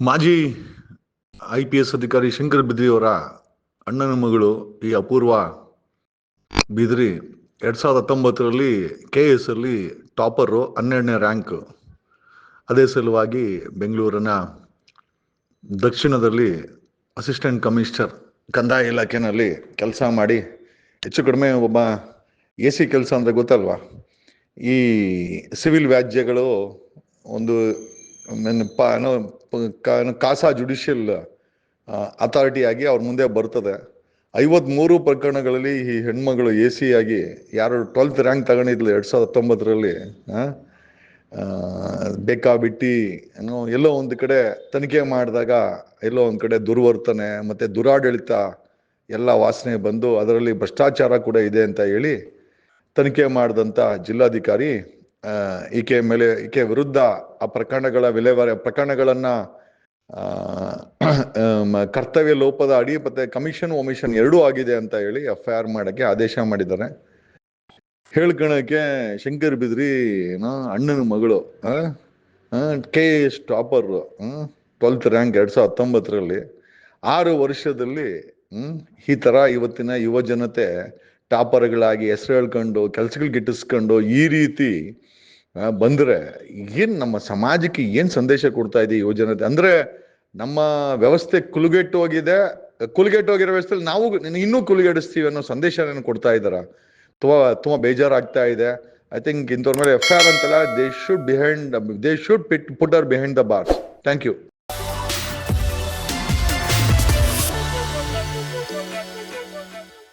ಮಾಜಿ I P S ಅಧಿಕಾರಿ ಶಂಕರ್ ಬಿದ್ರಿಯವರ ಅಣ್ಣನ ಮಗಳು ಈ ಅಪೂರ್ವ ಬಿದ್ರಿ ಎರಡು ಸಾವಿರದ ಹತ್ತೊಂಬತ್ತರಲ್ಲಿ ಕೆ ಎಸ್ ಅಲ್ಲಿ ಟಾಪರು ಹನ್ನೆರಡನೇ ರ್ಯಾಂಕ್. ಅದೇ ಸಲುವಾಗಿ ಬೆಂಗಳೂರಿನ ದಕ್ಷಿಣದಲ್ಲಿ ಅಸಿಸ್ಟೆಂಟ್ ಕಮಿಷನರ್ ಕಂದಾಯ ಇಲಾಖೆಯಲ್ಲಿ ಕೆಲಸ ಮಾಡಿ ಹೆಚ್ಚು ಕಡಿಮೆ ಒಬ್ಬ ಎ ಸಿ ಕೆಲಸ ಅಂದರೆ ಗೊತ್ತಲ್ವಾ? ಈ ಸಿವಿಲ್ ವ್ಯಾಜ್ಯಗಳು ಒಂದು ಏನೋ ಕಾಸಾ ಜುಡಿಷಿಯಲ್ ಅಥಾರಿಟಿ ಆಗಿ ಅವ್ರ ಮುಂದೆ ಬರ್ತದೆ. ಐವತ್ಮೂರು ಪ್ರಕರಣಗಳಲ್ಲಿ ಈ ಹೆಣ್ಮಗಳು ಎ ಸಿ ಆಗಿ ಯಾರು ಟ್ವೆಲ್ತ್ ರ್ಯಾಂಕ್ ತಗೊಂಡಿದ್ಲು ಎರಡು ಸಾವಿರದ ಹತ್ತೊಂಬತ್ತರಲ್ಲಿ ಬೇಕಾಬಿಟ್ಟಿ ಏನೋ ಎಲ್ಲೋ ಒಂದು ಕಡೆ ತನಿಖೆ ಮಾಡಿದಾಗ ಎಲ್ಲೋ ಒಂದು ಕಡೆ ದುರ್ವರ್ತನೆ, ಮತ್ತೆ ದುರಾಡಳಿತ ಎಲ್ಲ ವಾಸನೆ ಬಂದು ಅದರಲ್ಲಿ ಭ್ರಷ್ಟಾಚಾರ ಕೂಡ ಇದೆ ಅಂತ ಹೇಳಿ ತನಿಖೆ ಮಾಡಿದಂಥ ಜಿಲ್ಲಾಧಿಕಾರಿ ಈಕೆ ಮೇಲೆ, ಈಕೆ ವಿರುದ್ಧ ಆ ಪ್ರಕರಣಗಳ ವಿಲೇವಾರಿ ಪ್ರಕರಣಗಳನ್ನ ಕರ್ತವ್ಯ ಲೋಪದ ಅಡಿ ಮತ್ತೆ ಕಮಿಷನ್ ಒಮಿಷನ್ ಎರಡೂ ಆಗಿದೆ ಅಂತ ಹೇಳಿ ಎಫ್ ಐ ಆರ್ ಮಾಡಕ್ಕೆ ಆದೇಶ ಮಾಡಿದ್ದಾರೆ. ಹೇಳ್ಕೊಳಕ್ಕೆ ಶಂಕರ್ ಬಿದ್ರಿ ಅಣ್ಣನ ಮಗಳು K S topper twelfth rank ಎರಡ್ ಸಾವಿರದ ಹತ್ತೊಂಬತ್ತರಲ್ಲಿ ಆರು ವರ್ಷದಲ್ಲಿ ಈ ತರ ಇವತ್ತಿನ ಯುವ ಜನತೆ ಟಾಪರ್ಗಳಾಗಿ ಹೆಸರು ಹೇಳ್ಕೊಂಡು, ಕೆಲಸಗಳು ಗಿಟ್ಟಿಸ್ಕೊಂಡು ಈ ರೀತಿ ಬಂದರೆ ಏನು ನಮ್ಮ ಸಮಾಜಕ್ಕೆ ಏನು ಸಂದೇಶ ಕೊಡ್ತಾ ಇದೆ ಯೋಜನೆ ಅಂದರೆ ಅಂದ್ರೆ ನಮ್ಮ ವ್ಯವಸ್ಥೆ ಕುಲುಗೆಟ್ಟು ಹೋಗಿದೆ, ಕುಲುಗೆಟ್ಟು ಹೋಗಿರೋ ವ್ಯವಸ್ಥೆಯಲ್ಲಿ ನಾವು ಇನ್ನೂ ಕುಲುಗೆಡಿಸ್ತೀವಿ ಅನ್ನೋ ಸಂದೇಶ ಕೊಡ್ತಾ ಇದ್ದಾರ? ತುಂಬ ತುಂಬ ಬೇಜಾರಾಗ್ತಾ ಇದೆ. ಐ ಥಿಂಕ್ ಇಂಥವ್ರ ಮೇಲೆ ಎಫ್ ಆರ್ ಅಂತಲ್ಲ they should behind they should pit put are behind the bars thank you